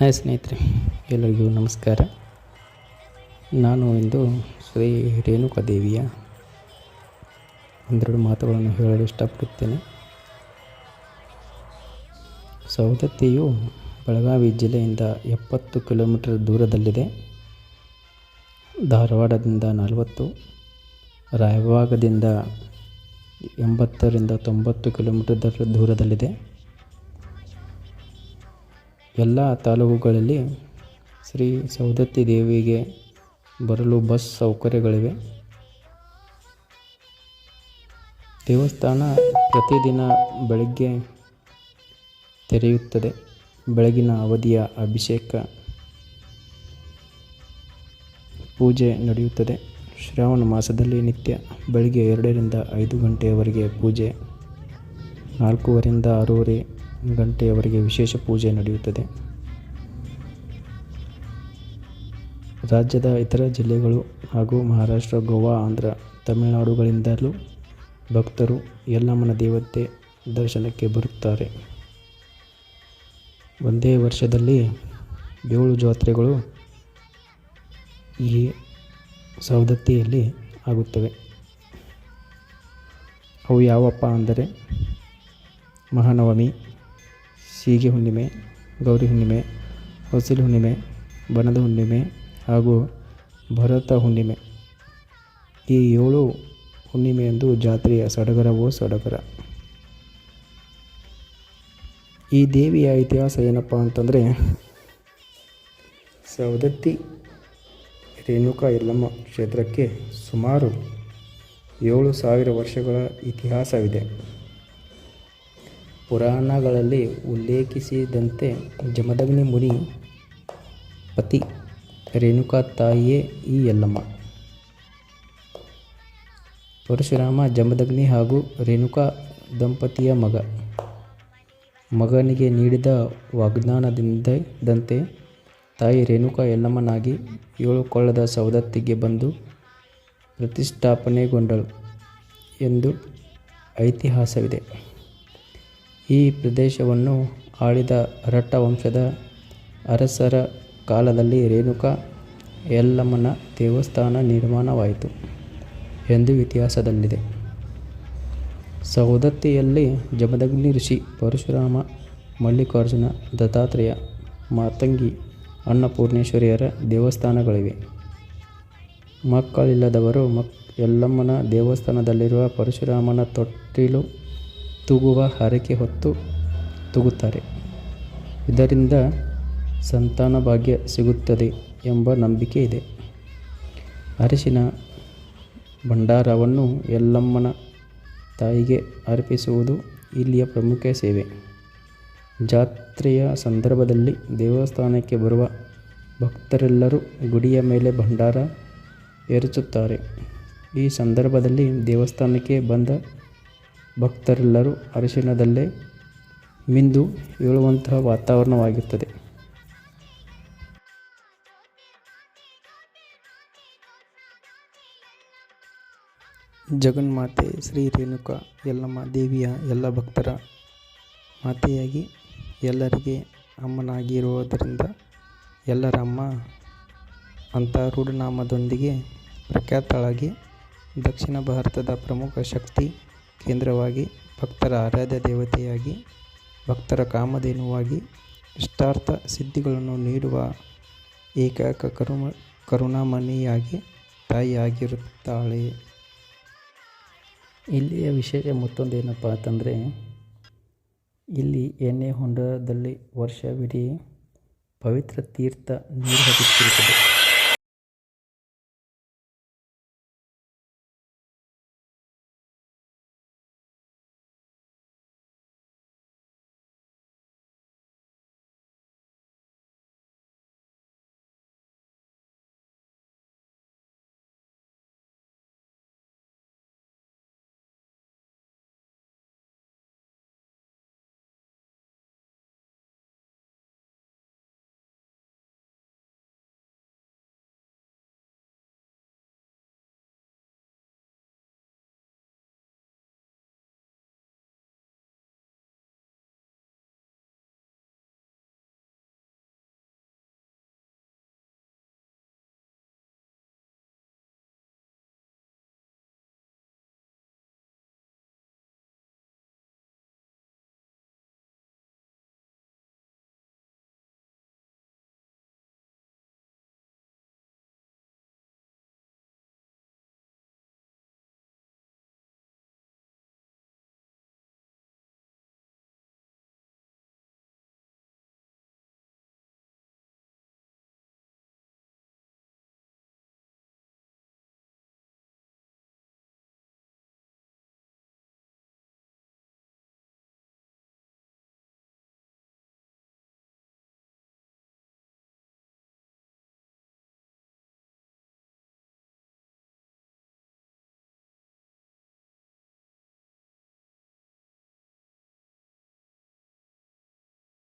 Hi ಸ್ನೇಹಿತರೆ, ಎಲ್ಲರಿಗೂ ನಮಸ್ಕಾರ. ನಾನು ಇಂದು ಶ್ರೀ ರೇಣುಕಾ ದೇವಿಯ ಒಂದೆರಡು ಮಾತುಗಳನ್ನು ಹೇಳಲು ಇಷ್ಟಪಡುತ್ತೇನೆ. ಸೌದತ್ತಿಯು ಬೆಳಗಾವಿ ಜಿಲ್ಲೆಯಿಂದ ಎಪ್ಪತ್ತು ಕಿಲೋಮೀಟರ್ ದೂರದಲ್ಲಿದೆ. ಧಾರವಾಡದಿಂದ ನಲವತ್ತು, ರಾಯಭಾಗದಿಂದ ಎಂಬತ್ತರಿಂದ ತೊಂಬತ್ತು ಕಿಲೋಮೀಟರ್ ದೂರದಲ್ಲಿದೆ. ಎಲ್ಲ ತಾಲೂಕುಗಳಲ್ಲಿ ಶ್ರೀ ಸೌದತ್ತಿ ದೇವಿಗೆ ಬರಲು ಬಸ್ ಸೌಕರ್ಯಗಳಿವೆ. ದೇವಸ್ಥಾನ ಪ್ರತಿದಿನ ಬೆಳಗ್ಗೆ ತೆರೆಯುತ್ತದೆ. ಬೆಳಗಿನ ಅವಧಿಯ ಅಭಿಷೇಕ ಪೂಜೆ ನಡೆಯುತ್ತದೆ. ಶ್ರಾವಣ ಮಾಸದಲ್ಲಿ ನಿತ್ಯ ಬೆಳಗ್ಗೆ ಎರಡರಿಂದ ಐದು ಗಂಟೆಯವರೆಗೆ ಪೂಜೆ. ನಾಲ್ಕೂವರೆಯಿಂದ ಆರೂವರೆ ಗಂಟೆಯವರೆಗೆ ವಿಶೇಷ ಪೂಜೆ ನಡೆಯುತ್ತದೆ. ರಾಜ್ಯದ ಇತರ ಜಿಲ್ಲೆಗಳು ಹಾಗೂ ಮಹಾರಾಷ್ಟ್ರ, ಗೋವಾ, ಆಂಧ್ರ, ತಮಿಳುನಾಡುಗಳಿಂದಲೂ ಭಕ್ತರು ಯಲ್ಲಮ್ಮನ ದೇವತೆ ದರ್ಶನಕ್ಕೆ ಬರುತ್ತಾರೆ. ಒಂದೇ ವರ್ಷದಲ್ಲಿ ಏಳು ಜಾತ್ರೆಗಳು ಈ ಸವದತ್ತಿಯಲ್ಲಿ ಆಗುತ್ತವೆ. ಅವು ಯಾವಪ್ಪ ಅಂದರೆ ಮಹಾನವಮಿ ಸೀಗೆ ಹುಣ್ಣಿಮೆ, ಗೌರಿ ಹುಣ್ಣಿಮೆ, ಹೊಸಲು ಹುಣ್ಣಿಮೆ ಬನದ ಹುಣ್ಣಿಮೆ ಹಾಗೂ ಭರತ ಹುಣ್ಣಿಮೆ. ಈ ಏಳು ಹುಣ್ಣಿಮೆಯಂದು ಜಾತ್ರೆಯ ಸಡಗರವೋ ಸಡಗರ. ಈ ದೇವಿಯ ಇತಿಹಾಸ ಏನಪ್ಪ ಅಂತಂದರೆ, ಸವದತ್ತಿ ರೇಣುಕಾ ಯಲ್ಲಮ್ಮ ಕ್ಷೇತ್ರಕ್ಕೆ ಸುಮಾರು ಏಳು ಸಾವಿರ ವರ್ಷಗಳ ಇತಿಹಾಸವಿದೆ. ಪುರಾಣಗಳಲ್ಲಿ ಉಲ್ಲೇಖಿಸಿದಂತೆ ಜಮದಗ್ನಿ ಮುನಿ ಪತಿ ರೇಣುಕಾ ತಾಯಿಯೇ ಈ ಯಲ್ಲಮ್ಮ. ಪರಶುರಾಮ, ಜಮದಗ್ನಿ ಹಾಗೂ ರೇಣುಕಾ ದಂಪತಿಯ ಮಗ. ಮಗನಿಗೆ ನೀಡಿದ ವಾಗ್ದಾನದಿಂದಂತೆ ತಾಯಿ ರೇಣುಕಾ ಯಲ್ಲಮ್ಮನಾಗಿ ಏಳು ಕೊಳ್ಳದ ಸೌದತ್ತಿಗೆ ಬಂದು ಪ್ರತಿಷ್ಠಾಪನೆಗೊಂಡಳು ಎಂದು ಐತಿಹಾಸವಿದೆ. ಈ ಪ್ರದೇಶವನ್ನು ಆಳಿದ ರಟ್ಟವಂಶದ ವಂಶದ ಅರಸರ ಕಾಲದಲ್ಲಿ ರೇಣುಕಾ ಯಲ್ಲಮ್ಮನ ದೇವಸ್ಥಾನ ನಿರ್ಮಾಣವಾಯಿತು ಎಂದು ಇತಿಹಾಸದಲ್ಲಿದೆ. ಸೌದತ್ತಿಯಲ್ಲಿ ಜಮದಗ್ನಿ ಋಷಿ ಪರಶುರಾಮ, ಮಲ್ಲಿಕಾರ್ಜುನ, ದತ್ತಾತ್ರೇಯ, ಮಾತಂಗಿ, ಅನ್ನಪೂರ್ಣೇಶ್ವರಿಯರ ದೇವಸ್ಥಾನಗಳಿವೆ. ಮಕ್ಕಳಿಲ್ಲದವರು ಮಕ್ ಯಲ್ಲಮ್ಮನ ದೇವಸ್ಥಾನದಲ್ಲಿರುವ ಪರಶುರಾಮನ ತೊಟ್ಟಿಲು ತೂಗುವ ಹರಕೆ ಹೊತ್ತು ತೂಗುತ್ತಾರೆ. ಇದರಿಂದ ಸಂತಾನ ಭಾಗ್ಯ ಸಿಗುತ್ತದೆ ಎಂಬ ನಂಬಿಕೆ ಇದೆ. ಅರಿಶಿನ ಭಂಡಾರವನ್ನು ಎಲ್ಲಮ್ಮನ ತಾಯಿಗೆ ಅರ್ಪಿಸುವುದು ಇಲ್ಲಿಯ ಪ್ರಮುಖ ಸೇವೆ. ಜಾತ್ರೆಯ ಸಂದರ್ಭದಲ್ಲಿ ದೇವಸ್ಥಾನಕ್ಕೆ ಬರುವ ಭಕ್ತರೆಲ್ಲರೂ ಗುಡಿಯ ಮೇಲೆ ಭಂಡಾರ ಎರಚುತ್ತಾರೆ ಈ ಸಂದರ್ಭದಲ್ಲಿ ದೇವಸ್ಥಾನಕ್ಕೆ ಬಂದ ಭಕ್ತರೆಲ್ಲರೂ ಅರಿಶಿಣದಲ್ಲೇ ಮಿಂದು ಏಳುವಂತಹ ವಾತಾವರಣವಾಗಿರುತ್ತದೆ ಜಗನ್ಮಾತೆ ಶ್ರೀ ರೇಣುಕಾ ಯಲ್ಲಮ್ಮ ದೇವಿಯ ಎಲ್ಲ ಭಕ್ತರ ಮಾತೆಯಾಗಿ ಎಲ್ಲರಿಗೆ ಅಮ್ಮನಾಗಿರುವುದರಿಂದ ಎಲ್ಲರಮ್ಮ ಅಂತ ರೂಢನಾಮದೊಂದಿಗೆ ಪ್ರಖ್ಯಾತಳಾಗಿ ದಕ್ಷಿಣ ಭಾರತದ ಪ್ರಮುಖ ಶಕ್ತಿ ಕೇಂದ್ರವಾಗಿ ಭಕ್ತರ ಆರಾಧ್ಯ ದೇವತೆಯಾಗಿ, ಭಕ್ತರ ಕಾಮಧೇನುವಾಗಿ, ಇಷ್ಟಾರ್ಥ ಸಿದ್ಧಿಗಳನ್ನು ನೀಡುವ ಏಕೈಕ ಕರುಮ, ಕರುಣಾಮಣಿಯಾಗಿ ತಾಯಿಯಾಗಿರುತ್ತಾಳೆ. ಇಲ್ಲಿಯ ವಿಶೇಷ ಮತ್ತೊಂದೇನಪ್ಪ ಅಂತಂದರೆ, ಇಲ್ಲಿ ಎಣ್ಣೆ ಹೊಂಡದಲ್ಲಿ ವರ್ಷವಿಡೀ ಪವಿತ್ರ ತೀರ್ಥ ನೀರು ಹರಿಯುತ್ತಿರುತ್ತದೆ.